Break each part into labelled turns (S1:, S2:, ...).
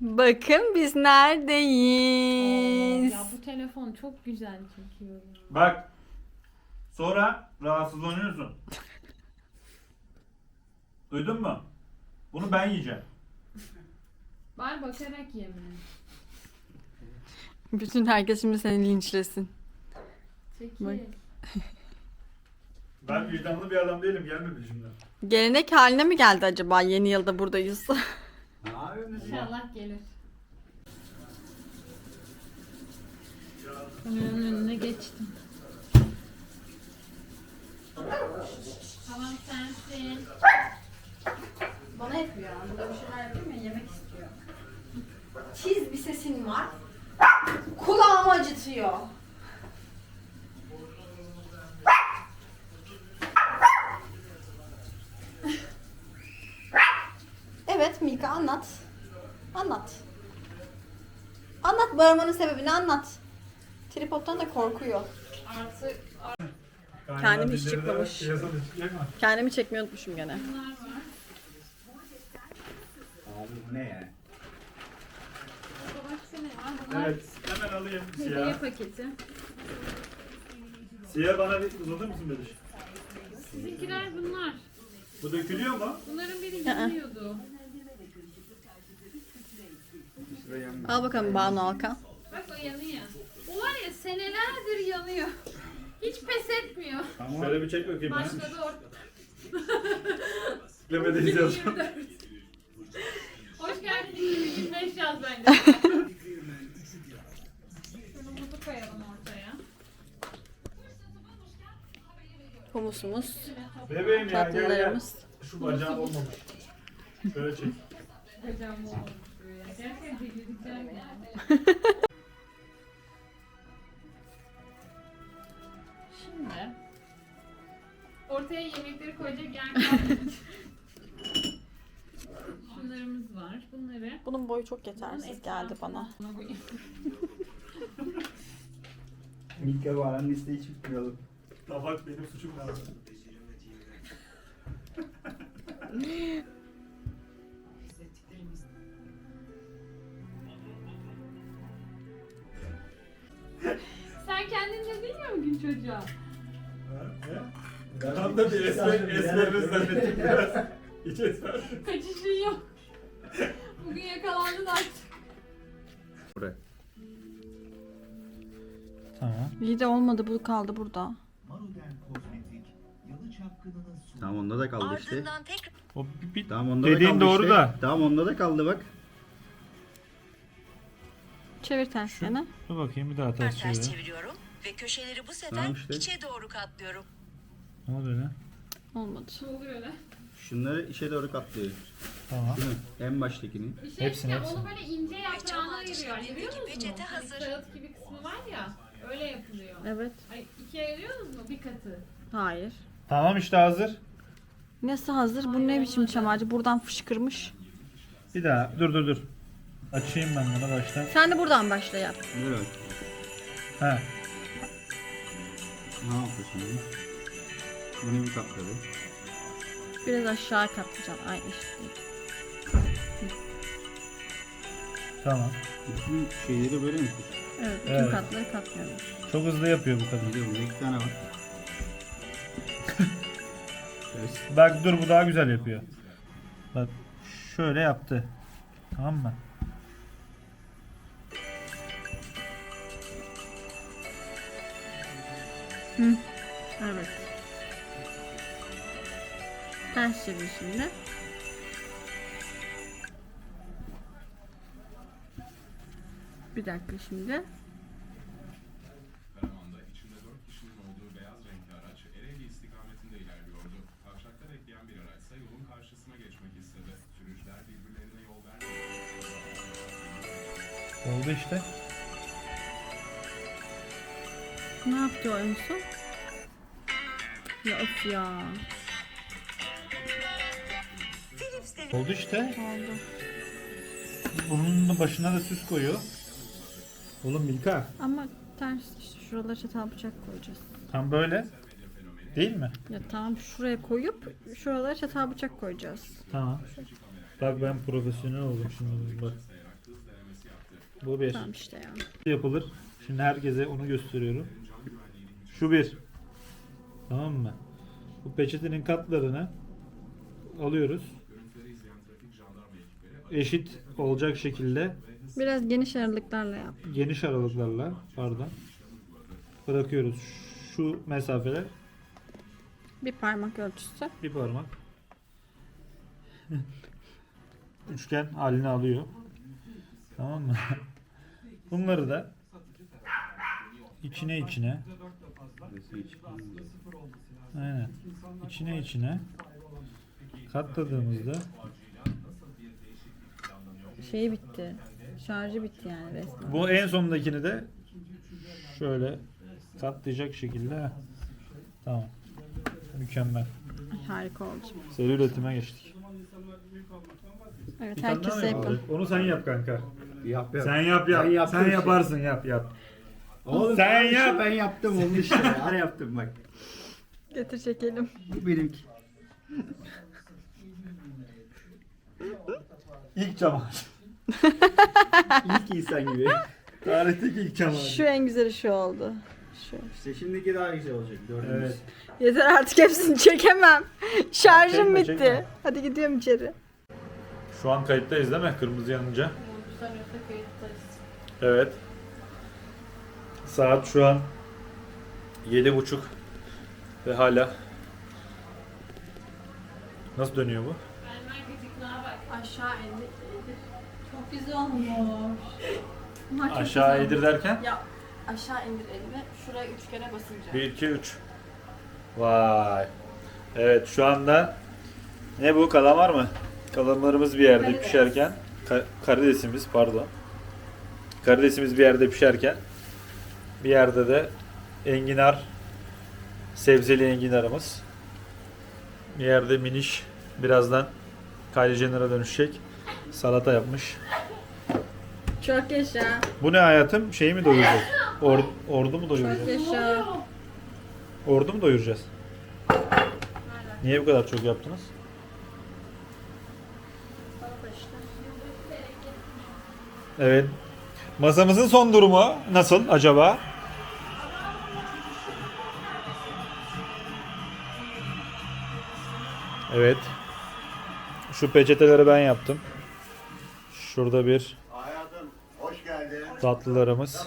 S1: Bakın biz neredeyiz.
S2: Ya bu telefon çok güzel çekiyor.
S3: Bak. Sonra rahatsızlanıyorsun. Duydun mu? Bunu ben yiyeceğim.
S2: Bari bakarak yemin.
S1: Bütün herkes şimdi seni linçlesin.
S2: Çekil.
S1: Bak.
S3: Ben vicdanlı bir adam değilim. Gelme peşimden.
S1: Gelenek haline mi geldi acaba yeni yılda buradayız?
S4: Ne yapıyorsunuz ya?
S2: İnşallah gelir. Kameranın önüne geçtim. Tamam sensin.
S1: Bana yapıyor. Burada bir şeyler yapayım ya yemek istiyor. Tiz bir sesin var. Kulağımı acıtıyor. Evet Milka anlat. Anlat. Anlat bağırmanın sebebini anlat. Tripod'dan da korkuyor.
S2: Artık
S1: Kendim hiç çıkmamış.
S3: Mı?
S1: Kendimi çekmeyi unutmuşum gene.
S4: Abi bu ne ya?
S3: Evet. Hemen alayım.
S2: hediye
S3: Siyah.
S2: paketi.
S3: Siyah bana bir uzatır mısın Beliş?
S2: Sizinkiler bunlar.
S3: Bu dökülüyor mu?
S2: Bunların biri yanıyordu.
S1: Al bakalım Banu Alkan.
S2: Bak o yanıyor. O var ya senelerdir yanıyor. Hiç pes etmiyor.
S4: Tamam.
S3: Şöyle bir çek bakayım.
S2: Başladı orta.
S3: Beklemedeyiz yazın.
S2: 24. Hoş geldin 2025 yaz bence. Şunu buzu koyalım ortaya.
S1: Humusumuz,
S3: Bebeğim ya gel gel.
S1: tatlılarımız.
S3: Şu bacağım olmamış. Şöyle çek.
S2: Hocam bu Şimdi ortaya yemekleri koyacak yer kalmadı. Şunlarımız var. Bunları
S1: Bunun boyu çok yetersiz geldi bana.
S2: Buna koyayım.
S4: Aranın listeyi çıkmayalım.
S3: Tabak benim suçum lazım.
S2: dedin ya bugün çocuğa.
S3: Tam da bir esmer, esmeriniz zannettim biraz. Hiç esmer.
S2: Kaçışın yok. Bugün yakalandın artık.
S4: Buraya.
S3: Tamam.
S1: İyi de olmadı bu kaldı burada.
S5: Maruden Kozmetik, Yalı Çapkını'nın sunduğu
S4: Tamam onda da kaldı işte.
S6: Ardından tekrar
S3: O bir, bir...
S4: Tamam onda
S3: Dediğin
S4: da kaldı
S3: doğru
S4: işte.
S3: da.
S4: Tamam onda da kaldı bak.
S1: Çevir ters yana.
S3: Dur bakayım bir daha
S6: ters
S3: ters çevir.
S6: çeviriyorum ve köşeleri bu sefer
S4: Tamam işte.
S6: içe doğru katlıyorum.
S3: Ne oluyor lan?
S1: Olmadı.
S2: Ne oluyor lan?
S4: Şunları işe doğru katlıyor.
S3: Tamam.
S4: Değil mi? En baştakini.
S2: Bir şey
S3: Hepsini,
S2: diyeceğim,
S3: hepsini.
S2: Onu böyle ince yaprağına ayırıyor. Ayırıyor musunuz?
S6: peçete
S2: Hani
S6: hazır.
S2: Kağıt gibi kısmı var ya. Öyle yapılıyor.
S1: Evet.
S2: Ay, ikiye ayırıyorsunuz mu? Bir katı.
S1: Hayır.
S3: Tamam işte hazır.
S1: Nesi hazır? Bu ne biçim çam ağacı? Buradan fışkırmış.
S3: Bir daha dur dur dur. Açayım ben bunu baştan.
S1: Sen de buradan başla yap.
S4: Dur bak.
S3: He.
S4: Ne yaptı şimdi? Bunu bir katladı.
S1: Biraz aşağı katlayacağım. Ay işte.
S3: Tamam.
S4: Bütün şeyleri böyle mi tut?
S1: Evet, bütün
S3: Evet.
S1: katları katlıyorum.
S3: Çok hızlı yapıyor bu kadın.
S4: Biliyorum burada iki tane var.
S3: Bak dur bu daha güzel yapıyor. Bak şöyle yaptı. Tamam mı?
S1: Evet. Ters çevir şimdi. Bir dakika şimdi.
S3: Başına da süs koyuyor. Oğlum Milka.
S1: Ama ters işte şuralara çatal bıçak koyacağız.
S3: Tam böyle. Değil mi?
S1: Ya tamam şuraya koyup şuralara çatal bıçak koyacağız.
S3: Tamam. Bak ben profesyonel oldum şimdi bak. Bu bir.
S2: Tamam işte ya.
S3: Yapılır. Şimdi herkese onu gösteriyorum. Şu bir. Tamam mı? Bu peçetenin katlarını alıyoruz. Eşit olacak şekilde
S2: Biraz geniş aralıklarla yap.
S3: geniş aralıklarla pardon bırakıyoruz. Şu mesafeler
S2: Bir parmak ölçüsü.
S3: bir parmak. Üçgen halini alıyor. Tamam mı? Bunları da içine içine aynen içine içine katladığımızda
S2: Şeyi bitti. Şarjı bitti yani resmen.
S3: bu en sondakini de şöyle katlayacak şekilde tamam mükemmel
S2: Ay, harika oldu.
S3: seri üretime geçtik.
S2: Evet herkese yapın.
S3: Onu sen yap kanka.
S4: Yap yap.
S3: Sen yap yap.
S4: Ben yaptım
S3: Sen
S4: işte.
S3: yaparsın yap yap.
S4: Oğlum
S3: Sen
S4: sen
S3: yap.
S4: Ben yaptım oldu işte. Ara yaptım bak.
S2: Getir çekelim.
S4: Bu benimki.
S3: İlk çamaşır.
S4: İlk insan gibi.
S3: Tarihteki ilk çamaşır.
S2: Şu en güzeli şu oldu. Şu.
S4: İşte şimdiki daha güzel olacak. Dördümüz.
S3: Evet.
S2: Yeter artık hepsini çekemem. Şarjım
S3: Çekme,
S2: bitti.
S3: çekme.
S2: Hadi gidiyorum içeri.
S3: Şu an kayıttayız değil mi? Kırmızı yanınca. Evet. Saat şu an yedi buçuk ve hala nasıl dönüyor bu?
S1: Aşağı indi. Çok güzel olmuş. Bunlar çok
S3: Aşağı
S1: güzel olmuş.
S3: derken
S1: Ya aşağı indir elini. Şuraya üç kere basınca.
S3: 1 2 3. Vay. Evet şu anda ne bu kalamar mı? Kalamarımız bir yerde
S1: Karides.
S3: pişerken ka- karidesimiz pardon. Karidesimiz bir yerde pişerken bir yerde de enginar sebzeli enginarımız. Bir yerde miniş birazdan Kylie Jenner'a dönüşecek. Salata yapmış.
S2: Çok yaşa.
S3: Bu ne hayatım? Şeyi mi doyuracak? Or- ordu mu doyuracak?
S2: Çok yaşa.
S3: Ordu mu doyuracağız? Niye bu kadar çok yaptınız? Evet. Masamızın son durumu nasıl acaba? Evet. Şu peçeteleri ben yaptım. Şurada bir. Tatlılarımız.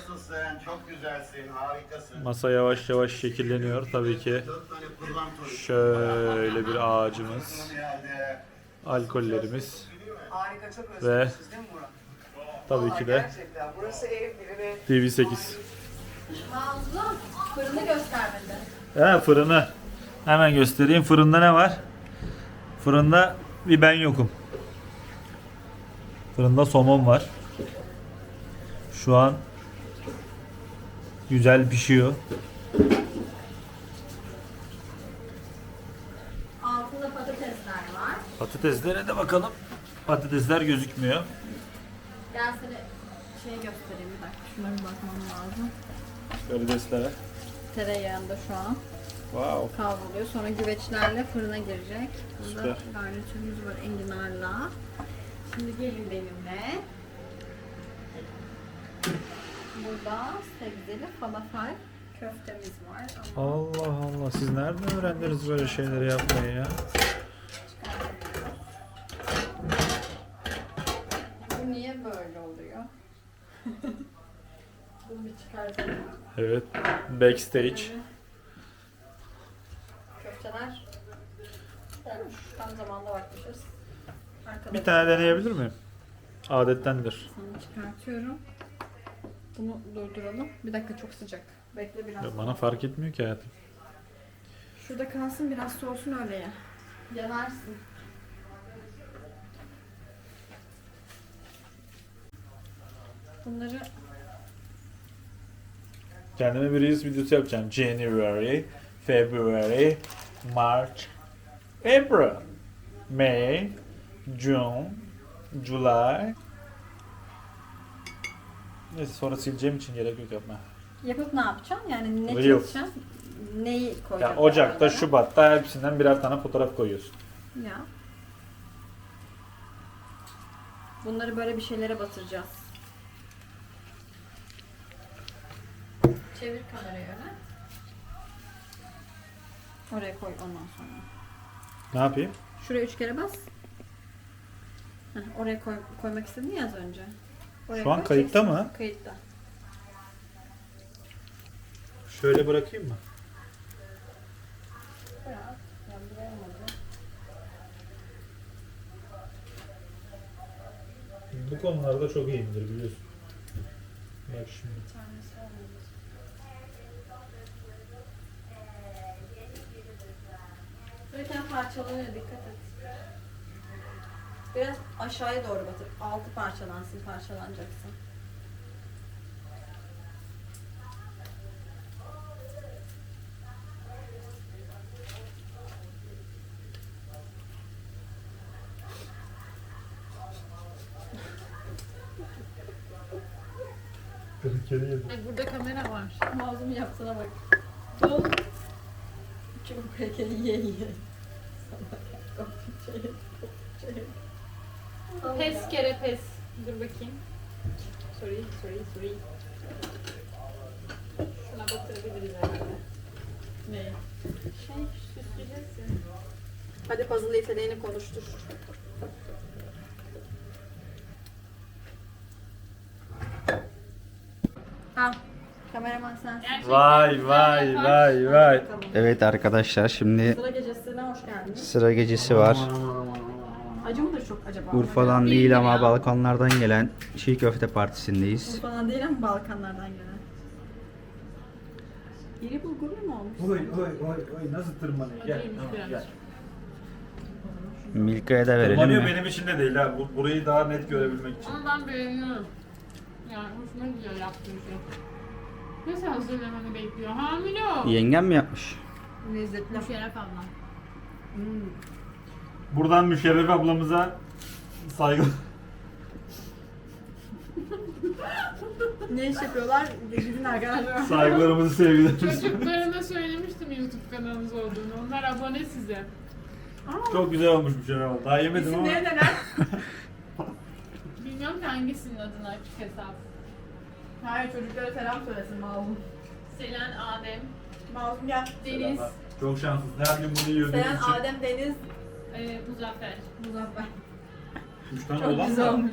S7: Çok güzelsin. Harikasın.
S3: Masa yavaş yavaş şekilleniyor tabii ki. Şöyle bir ağacımız, alkollerimiz ve tabii ki de
S8: Gerçekten burası ev gibi ve
S3: TV8.
S1: Mazlum fırını göstermedi.
S3: Ha fırını. Hemen göstereyim. Fırında ne var? Fırında bir ben yokum. Fırında somon var. Şu an güzel pişiyor.
S1: Altında patatesler var.
S3: Patateslere de bakalım. Patatesler gözükmüyor.
S1: Gel seni şey göstereyim bir dakika. Bir bakmam lazım.
S3: Karideslere.
S2: Tereyağında şu an
S3: Wow.
S2: kavruluyor. Sonra güveçlerle fırına girecek. Burada
S3: Süper.
S2: garnitürümüz var enginarla.
S1: Şimdi gelin benimle.
S2: Burada sebzeli falafel köftemiz var. Ama
S3: Allah Allah. Siz nereden öğrendiniz böyle şeyleri yapmayı ya?
S1: Bu niye böyle oluyor? Bunu bir çıkartalım.
S3: Evet. Backstage.
S1: Köfteler olmuş. Tam zamanda bakmışız. Arkada
S3: Bir tane deneyebilir miyim? Adettendir.
S2: sana çıkartıyorum. Bunu durduralım. Bir dakika çok sıcak. Bekle biraz.
S3: Ya Bana fark etmiyor ki hayatım.
S2: Şurada kalsın biraz soğusun öyle ya.
S1: yanarsın.
S2: Bunları
S3: Kendime bir reels videosu yapacağım. January, February, March, April, May, June, July. Neyse sonra sileceğim için gerek yok yapma.
S2: yapıp ne yapacaksın? Yani ne
S3: Reels.
S2: Neyi
S3: Ya
S2: koyacaksın?
S3: Ocak'ta,
S2: aralara?
S3: Şubat'ta hepsinden birer tane fotoğraf koyuyorsun.
S2: Ya. Bunları böyle bir şeylere batıracağız.
S1: Çevir kamerayı öne. Oraya koy ondan sonra.
S3: Ne yapayım?
S1: Şuraya üç kere bas. Heh, oraya koy, koymak istedin ya az önce.
S3: Şu an kayıtta mı?
S1: Kayıtta.
S3: Şöyle bırakayım mı?
S1: Bırak.
S3: Bu konularda çok iyiyimdir biliyorsun. Bak şimdi.
S1: Böyleyken parçalanıyor dikkat et. Biraz aşağıya doğru batır. Altı parçalansın parçalanacaksın.
S2: Ay, burada kamera var.
S1: Mazlum yaptığına bak. Dol. Çubuk krekeli ye ye.
S2: Pes kere pes. Dur bakayım. Sorry, sorry, sorry. Şuna batırabiliriz herhalde.
S1: Ne?
S2: Şey, süsleyeceğiz ya.
S1: Hadi puzzle yeteneğini konuştur. Ha, kameraman sensin.
S3: Vay vay vay vay.
S4: Evet arkadaşlar şimdi
S1: Sıra gecesine hoş geldiniz.
S4: sıra gecesi var.
S1: Acı mıdır çok acaba?
S4: Urfa'dan değil ama balkonlardan gelen çiğ köfte partisindeyiz.
S1: Urfa'dan değil ama Balkanlardan gelen. İri bulgurlu mu olmuş?
S3: Oy oy oy oy nasıl tırmanıyor? Gel. Tamam,
S2: biraz.
S3: gel.
S4: Milka'ya da verelim
S3: Tırmanıyor
S4: mi?
S3: benim için de değil ha. Bu- Burayı daha net görebilmek için.
S2: Ama ben beğeniyorum. Yani hoşuma gidiyor yaptığım şey. Nasıl hazırlamanı bekliyor? Hamile o.
S4: Yengem mi yapmış?
S1: Lezzetli.
S2: Müşerref ablam.
S3: Buradan Müşerref ablamıza saygı.
S1: Ne iş yapıyorlar? Gidin arkadaşlar.
S3: Saygılarımızı sevgilerimizi.
S2: Çocuklarıma söylemiştim YouTube kanalınız olduğunu. Onlar abone size.
S3: Çok güzel olmuş Müşerref abla. Daha yemedim ama.
S1: İsimleri neler?
S2: Bilmiyorum ki hangisinin adını açık hesap.
S1: Hayır çocuklara selam söylesin Mazlum.
S2: Selen, Adem,
S1: Mazlum gel.
S2: Deniz,
S3: Çok şanslısın. Her gün bunu yiyor. İçin.
S1: Adem, Deniz,
S2: e, Muzaffer.
S1: Muzaffer.
S3: Üç tane
S1: Çok güzel olmuş.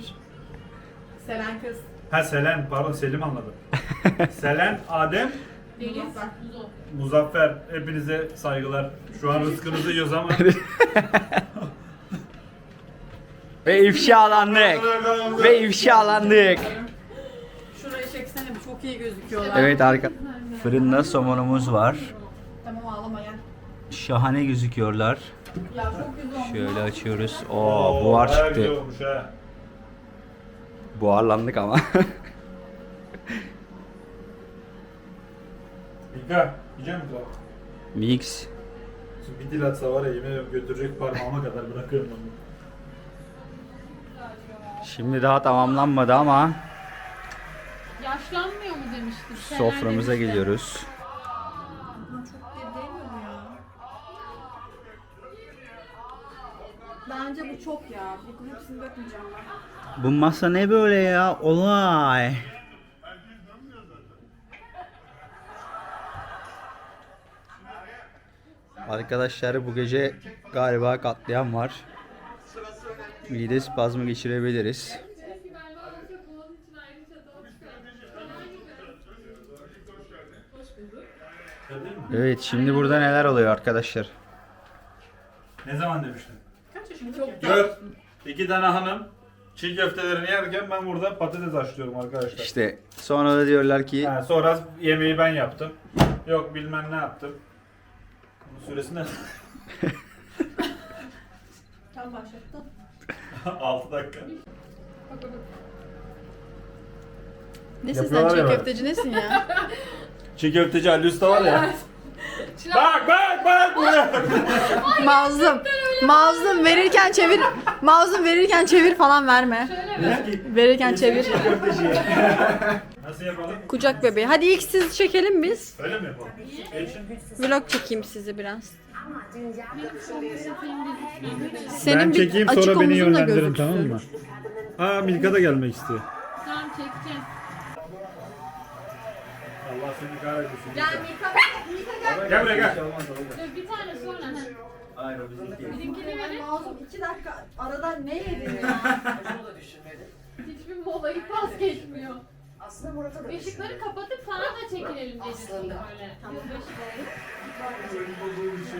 S1: Selen kız.
S3: Ha Selen, pardon Selim anladım. Selen, Adem,
S2: Deniz.
S3: Muzaffer. Hepinize saygılar. Şu an rızkınızı yiyoruz ama.
S4: Ve ifşalandık. Ve ifşalandık.
S1: Şurayı çeksene bir çok iyi gözüküyorlar.
S4: Evet arka fırında somonumuz var.
S1: Tamam ağlama gel.
S4: Şahane gözüküyorlar.
S1: Ya çok güzel olmuş.
S4: Şöyle açıyoruz. Oo buhar
S3: bayağı güzel
S4: çıktı.
S3: olmuş ha.
S4: Buharlandık ama.
S3: İlka, yiyecek misin?
S4: Mix.
S3: Şimdi bir dil atsa var ya yemin ediyorum götürecek parmağıma kadar bırakıyorum onu.
S4: Şimdi daha tamamlanmadı ama
S2: Yaşlanmıyor mu demiştik. Selen
S4: soframıza
S2: demişti.
S4: geliyoruz.
S1: Bence bu çok ya. Bu hepsini dökmeyeceğim ben.
S4: Bu masa ne böyle ya? Olay. Arkadaşlar bu gece galiba katliam var. Mide spazmı geçirebiliriz. Evet şimdi burada neler oluyor arkadaşlar?
S3: Ne zaman demiştin? Gör. İki tane hanım çiğ köftelerini yerken ben burada patates açlıyorum arkadaşlar.
S4: İşte sonra da diyorlar ki
S3: Ha, sonra yemeği ben yaptım. Yok bilmem ne yaptım. Bunun süresi ne?
S1: Tam başlattın.
S3: 6 dakika.
S1: Nesin sen
S3: Yapıyorlar
S1: çiğ
S3: ya bak.
S1: köfteci nesin ya?
S3: Çiğ köfteci Ali Usta var ya. bak bak bak buraya.
S1: Mazlum. Mazlum verirken çevir. Mazlum verirken çevir falan verme. Verirken çevir.
S3: Nasıl yapalım?
S1: Kucak bebeği. Hadi ilk sizi çekelim biz.
S3: Öyle mi yapalım?
S1: Vlog çekeyim sizi biraz.
S3: Ben
S1: Senin
S3: çekeyim
S1: bir açık
S3: sonra beni
S1: omuzun da
S3: yönlendirin
S1: gözüksün.
S3: tamam mı? Aa Milka da gelmek istiyor.
S2: Tamam çekeceğim.
S3: Allah seni kahretmesin.
S1: Gel Mika. Mika gel.
S3: Gel buraya gel.
S2: Dur bir tane sonra. ha.
S4: Hayır o bizimki.
S2: Bizimkini
S1: Ben
S2: verin.
S1: Mazlum iki dakika arada ne yedin ya?
S8: Bunu da düşünmedi.
S2: Hiçbir molayı pas geçmiyor.
S8: Aslında Murat'a da
S2: Işıkları kapatıp falan da çekilelim dedik
S8: Aslında.
S2: böyle.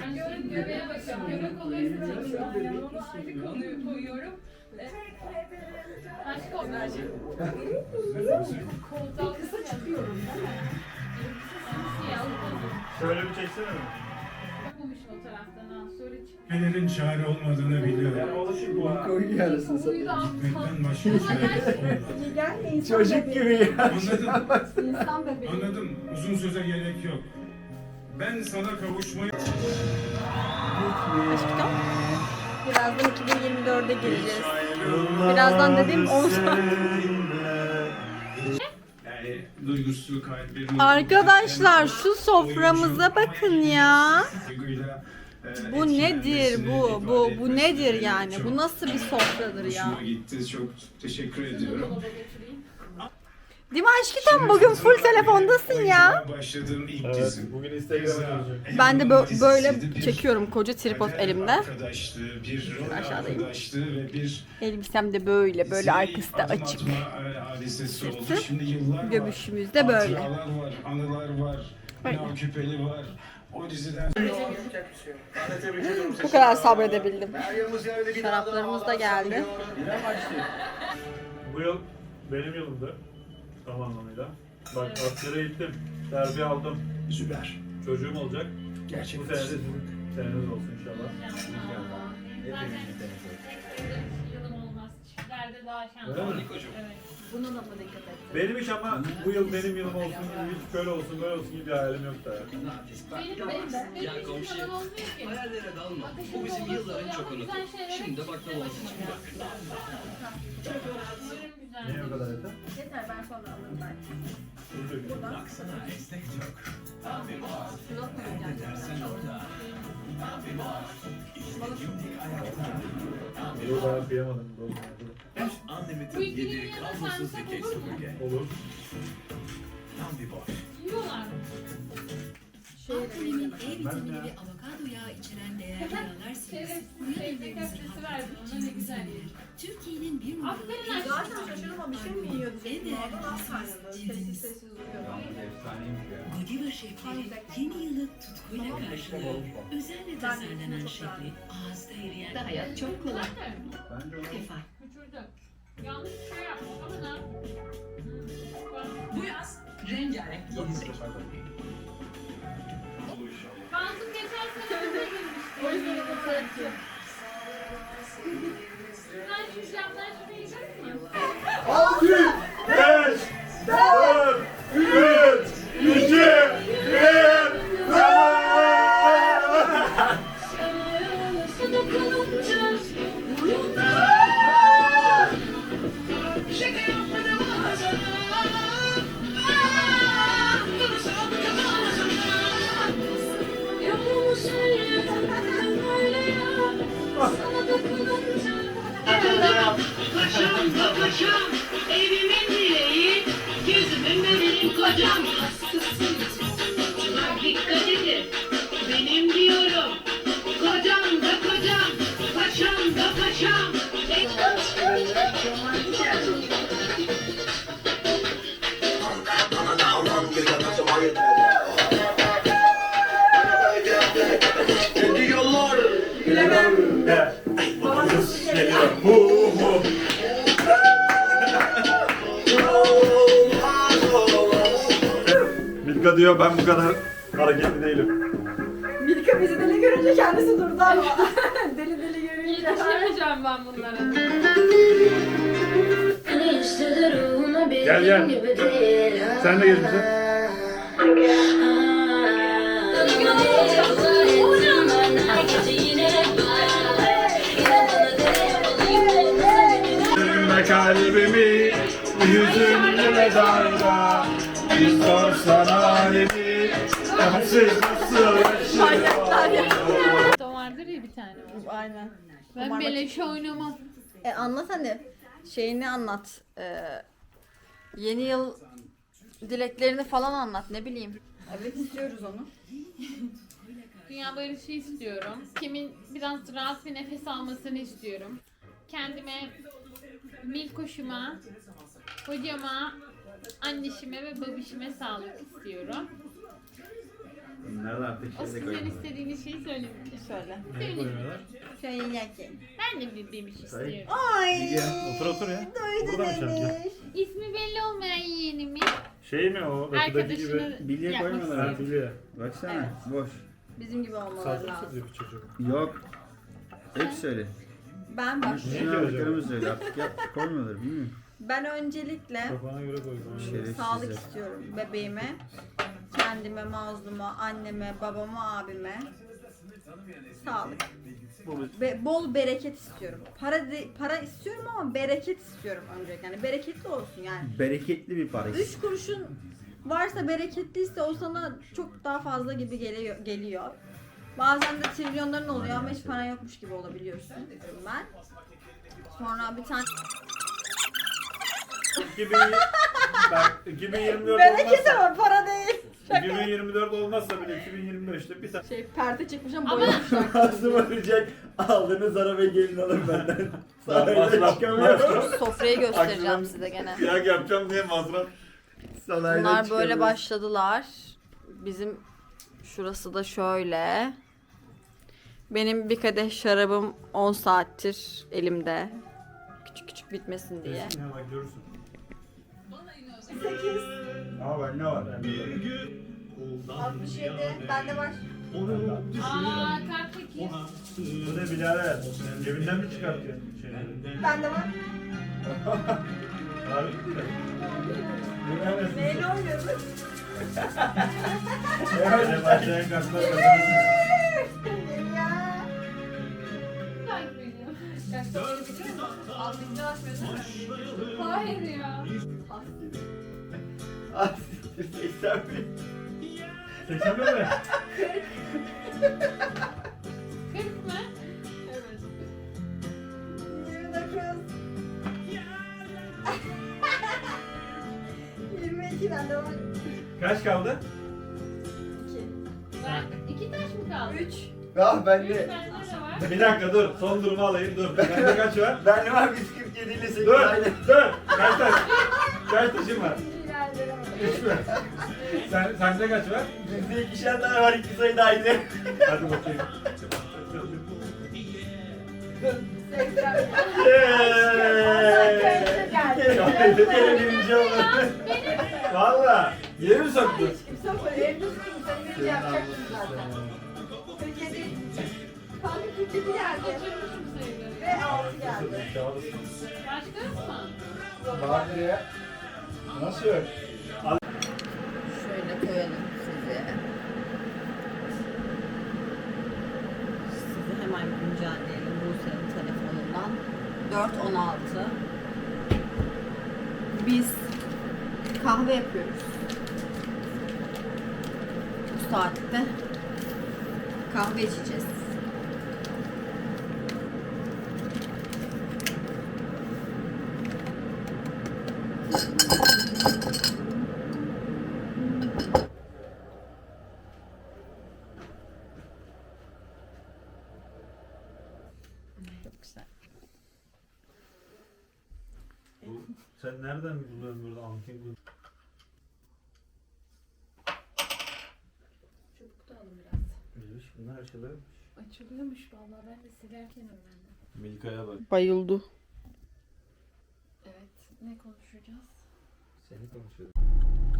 S2: Ben görün göbeğe bakıyorum. Göbek oluyor çekiyorum. Onu aynı konuyu koyuyorum. Aşk olsun. Koltuğa kısa çıkıyorum. Siyah.
S3: Şöyle bir çeksene mi?
S9: Pelerin çare olmadığını biliyorum. Gitmekten başka.
S1: Gel insan
S4: Çocuk gibi ya.
S9: Anladım,
S1: İnsan bebeği.
S9: anladım. Uzun söze gerek yok. Ben sana kavuşmayı...
S1: Birazdan 2024'e gireceğiz. Birazdan dediğim on saat.
S9: Yani duygusu kalp bir...
S1: Arkadaşlar şu soframıza bakın ya.
S9: Duyguyla,
S1: Bu nedir bu? Bu bu nedir yani?
S9: çok
S1: Bu nasıl bir sofradır ya?
S9: Gitti. Çok teşekkür ediyorum.
S1: Değil mi aşkım? Bugün full telefondasın ya.
S9: Başladığım ilk
S3: Evet.
S9: dizi.
S3: Bugün Instagram'a.
S1: Ben de bö- böyle çekiyorum koca tripod elimde.
S9: Arkadaşlığı, bir rol
S1: Aşağıdayım.
S9: arkadaşlığı ve bir
S1: Elbisem de böyle böyle arkası da
S9: adım
S1: açık.
S9: atma, e, hadisesi oldu.
S1: Sırtı,
S9: Şimdi yıllar var.
S1: Göbüşümüz de böyle.
S9: Hatıralar var, anılar var. Küpeli var. O diziden
S8: şey
S1: Bu kadar sabredebildim. Şaraplarımız da geldi.
S3: Bu yıl benim yılımdı. Tam anlamıyla. Bak askere gittim. Terbiye aldım.
S9: Süper.
S3: Çocuğum olacak.
S9: Gerçek
S3: Bu sene de olsun inşallah.
S2: Yılım olmaz. Çiftlerde daha şanslı. Evet.
S1: Buna da mı dikkat et?
S3: Benim hiç ama bu yıl benim yılım olsun gibi hiç şöyle olsun böyle olsun gibi bir hayalim yok da.
S2: Benim benim benim için falan olmuyor ki.
S10: Hayallere dalma. Bu bizim yılların çok
S2: şeylere
S10: Şimdi de baklava olsun.
S2: Güzel.
S3: Niye o kadar yeter?
S1: Yeter ben sonra alırım ben.
S3: Dur, dur.
S1: Şuna koyacağım.
S3: Yok ben kıyamadım.
S2: Bu ikilinin yanında sarımsak olur mu?
S3: Olur.
S2: Yiyorlar.
S11: E vitamini ve avokado yağı içeren değerli yağlar serisi
S2: Şerefsiz teyze köftesi verdi. Ona ne güzel.
S11: Türkiye'nin bir numaralı
S2: Aferin
S11: en.
S1: Zaten şaşırma bir şey mi yiyor
S11: en değerli
S1: az kaynadı. Sessiz sessiz uyuyor.
S11: Godiva şefleri yeni yılı tutkuyla karşılıyor. Özenle tasarlanan şekli ağızda eriyen hayat çok kolay.
S2: Uçurdu. Yanlış bir şey yapmış ama ne?
S11: Bu yaz rengarenk gelecek.
S2: Kansun geçen sene bize girmişti. O yüzden onu bıraktım. Sen şu camdan şunu yiyecek misin?
S3: 6, 5, 4, 3,
S11: Evimin direği, gözümün bebeğim kocam.
S3: Geliyor. Hu hu. Milka diyor ben bu kadar hareketli değilim.
S1: Milka bizi deli görünce kendisi durdu ama. deli deli görünce.
S2: Yetişemeyeceğim ben bunlara.
S3: Gel gel. Sen de gel bize. Kalbimi Yüzünle vedayla Bir sorsan halimi Sensiz nasıl yaşıyorum
S2: O vardır ya bir tane.
S1: Aynen.
S2: Ben
S1: Kumarda-
S2: beleş oynamam.
S1: E anlat hani. Şeyini anlat. Ee, yeni yıl Dileklerini falan anlat ne bileyim. Evet istiyoruz onu.
S2: Dünya barışı istiyorum. Kimin biraz rahat bir nefes almasını istiyorum. Kendime, Milkoş'uma, hocama, anneşime ve babişime sağlık istiyorum.
S4: Bunları da artık
S2: O
S4: şeyde
S2: sizden
S4: koyalım.
S2: istediğiniz şeyi söyleyin.
S1: Söyle.
S2: Söyleyin.
S1: Söyle
S2: Ben de bir bebiş istiyorum.
S1: Ay.
S3: Otur otur ya. Burada mı şarkı?
S2: İsmi belli olmayan yeğenimi
S3: Şey mi o? Rakıdaki gibi.
S2: arkadaşını
S4: Bilye
S2: yapmak
S4: koymadılar
S3: Ha
S2: istiyorum.
S3: biliyor.
S4: Baksana boş.
S1: Bizim gibi olmaları
S3: Sazlık
S1: lazım.
S3: sazıyor bir çocuk.
S4: Yok. Hep söyle.
S1: Ben bak.
S3: Niye acaba?
S4: aldıklarımı söyle. Artık yap, koymuyorlar bilmiyorum.
S1: Ben öncelikle
S3: Kafana göre koy.
S4: Şerefsizler.
S1: sağlık istiyorum bebeğime, kendime, mazluma, anneme, babama, abime. Sağlık. Ve bol bereket istiyorum. Para de- para istiyorum ama bereket istiyorum öncelikle. Yani bereketli olsun yani.
S4: Bereketli bir para.
S1: Üç kuruşun varsa bereketliyse o sana çok daha fazla gibi geliyor. geliyor. Bazen de trilyonların oluyor ama hiç para yokmuş gibi olabiliyorsun ben. Sonra bir tane
S3: 2000 bak 2024
S1: bereket
S3: olmazsa
S1: ama para değil.
S3: 2024 olmazsa bile 2025'te bir tane
S1: Şey perde çekmişim boyamışlar.
S4: Ağzım arayacak. Aldığınız arabayı gelin alın benden. Sahile
S3: masraf-
S4: çıkamıyorum.
S1: Sofrayı göstereceğim size gene.
S3: kıyak yapacağım diye masraf.
S4: Sahile
S1: Bunlar böyle
S4: çıkamıyorum.
S1: başladılar. Bizim şurası da şöyle. Benim bir kadeh şarabım 10 saattir elimde. Küçük küçük bitmesin diye.
S3: Ne bak görürsün.
S1: 8
S3: Ama bak ne var?
S1: 67 bende var.
S2: Aa kalp peki.
S3: Bu ne birader? Cebinden mi çıkartıyorsun şeyleri?
S1: Bende var.
S3: Harbi mi? Ne
S1: oynuyorsun?
S3: Böyle başlayan kartlar kazanırsın.
S2: Hayır ya.
S4: Ah, siktir, 81.
S3: 81 mi?
S2: 40 mı?
S1: Evet. 29. 22 bende var.
S3: Kaç kaldı?
S1: 2.
S2: Ben, iki taş mı kaldı?
S1: 3.
S4: Ah
S2: Üç
S4: bende.
S2: bende de var.
S3: Bir dakika dur. Son durumu alayım dur. Bende kaç var?
S4: Bende var 147 ile 8
S3: Dur.
S4: aynı.
S3: Dur. Kaç taş? Kaç taşın var? Üç mü? Sen, sende kaç var?
S4: Bizde ikişer tane var iki sayı da aynı.
S3: Hadi bakayım.
S4: Yeeey. Kere birinci oldu.
S3: Valla. Yere mi soktun?
S1: Sıfır. Evde sıfır. Sen birinci yapacaksın zaten. 47. Kanka 47 geldi. Ve 6 geldi.
S2: Başka?
S3: Var ya. Nasıl yok?
S1: Şöyle koyalım size. Sizi hemen güncelleyelim Buse'nin telefonundan. 4.16 Biz kahve yapıyoruz. Saatte kahve içeceğiz.
S3: Sen nereden buluyorsun burada antin
S2: Çubukta alın biraz.
S3: Açılır.
S2: Açılıyormuş vallahi ben de silerken öğrendim.
S3: Milka'ya bak.
S1: Bayıldı.
S2: Evet. Ne konuşacağız?
S3: Seni konuşuyor.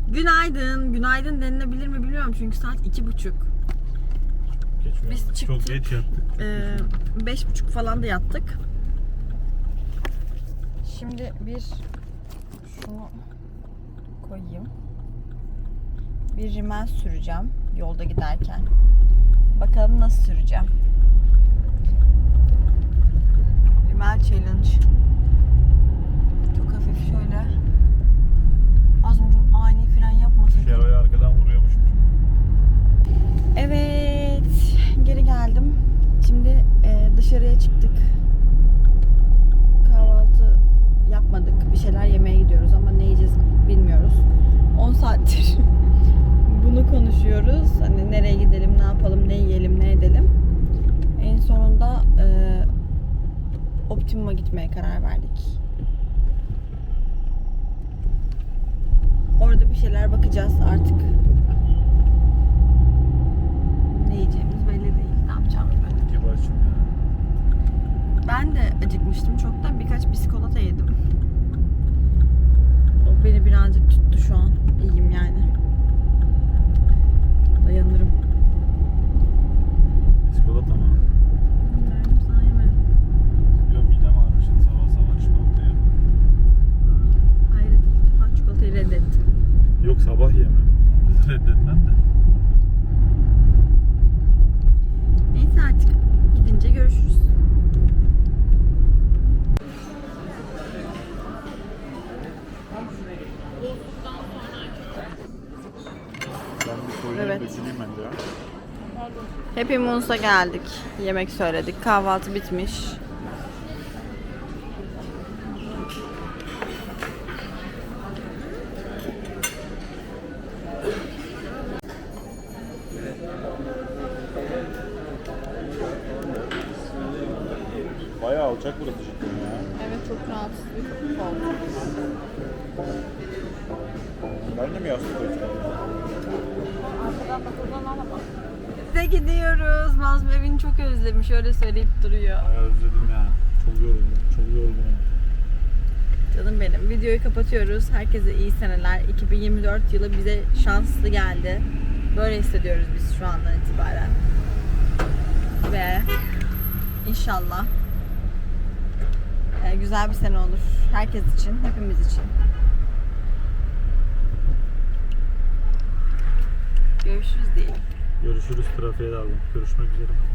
S1: Günaydın. Günaydın denilebilir mi bilmiyorum çünkü saat iki buçuk.
S3: Geçmiyor.
S1: Biz
S3: Çok
S1: çıktık.
S3: geç yattık.
S1: Ee, beş buçuk falan da yattık. Şimdi bir şunu koyayım. Bir rimel süreceğim yolda giderken. Bakalım nasıl süreceğim. Rimel challenge. Çok hafif şöyle. Az önce ani fren yapmasın.
S3: Şero'yu arkadan vuruyormuş.
S1: Evet, geri geldim. Şimdi e, dışarıya çıktık. Kahvaltı yapmadık. Bir şeyler yemeye gidiyoruz ama ne yiyeceğiz bilmiyoruz. 10 bunu konuşuyoruz. Hani nereye gidelim, ne yapalım, ne yiyelim, ne edelim. En sonunda e, Optimum'a gitmeye karar verdik. Orada bir şeyler bakacağız artık. Ne yiyeceğimiz belli değil. Ne yapacağımız belli değil. Ben de acıkmıştım
S3: çok da
S1: Happy Moons'a geldik. Yemek söyledik. Kahvaltı bitmiş.
S3: Bayağı alçak burası cidden ya.
S1: Evet çok rahatsız bir koltuk.
S3: Ben de mi yastık koyacağım?
S1: Biz de gidiyoruz. Mazlum evini çok özlemiş. Öyle söyleyip duruyor.
S3: Bayağı özledim ya. Çok yoruldum. Çok yoruldum.
S1: Canım benim. Videoyu kapatıyoruz. Herkese iyi seneler. 2024 yılı bize şanslı geldi. Böyle hissediyoruz biz şu andan itibaren. Ve inşallah e, güzel bir sene olur. Herkes için, hepimiz için. Görüşürüz diyelim.
S3: Görüşürüz trafiğe daldım. Görüşmek üzere.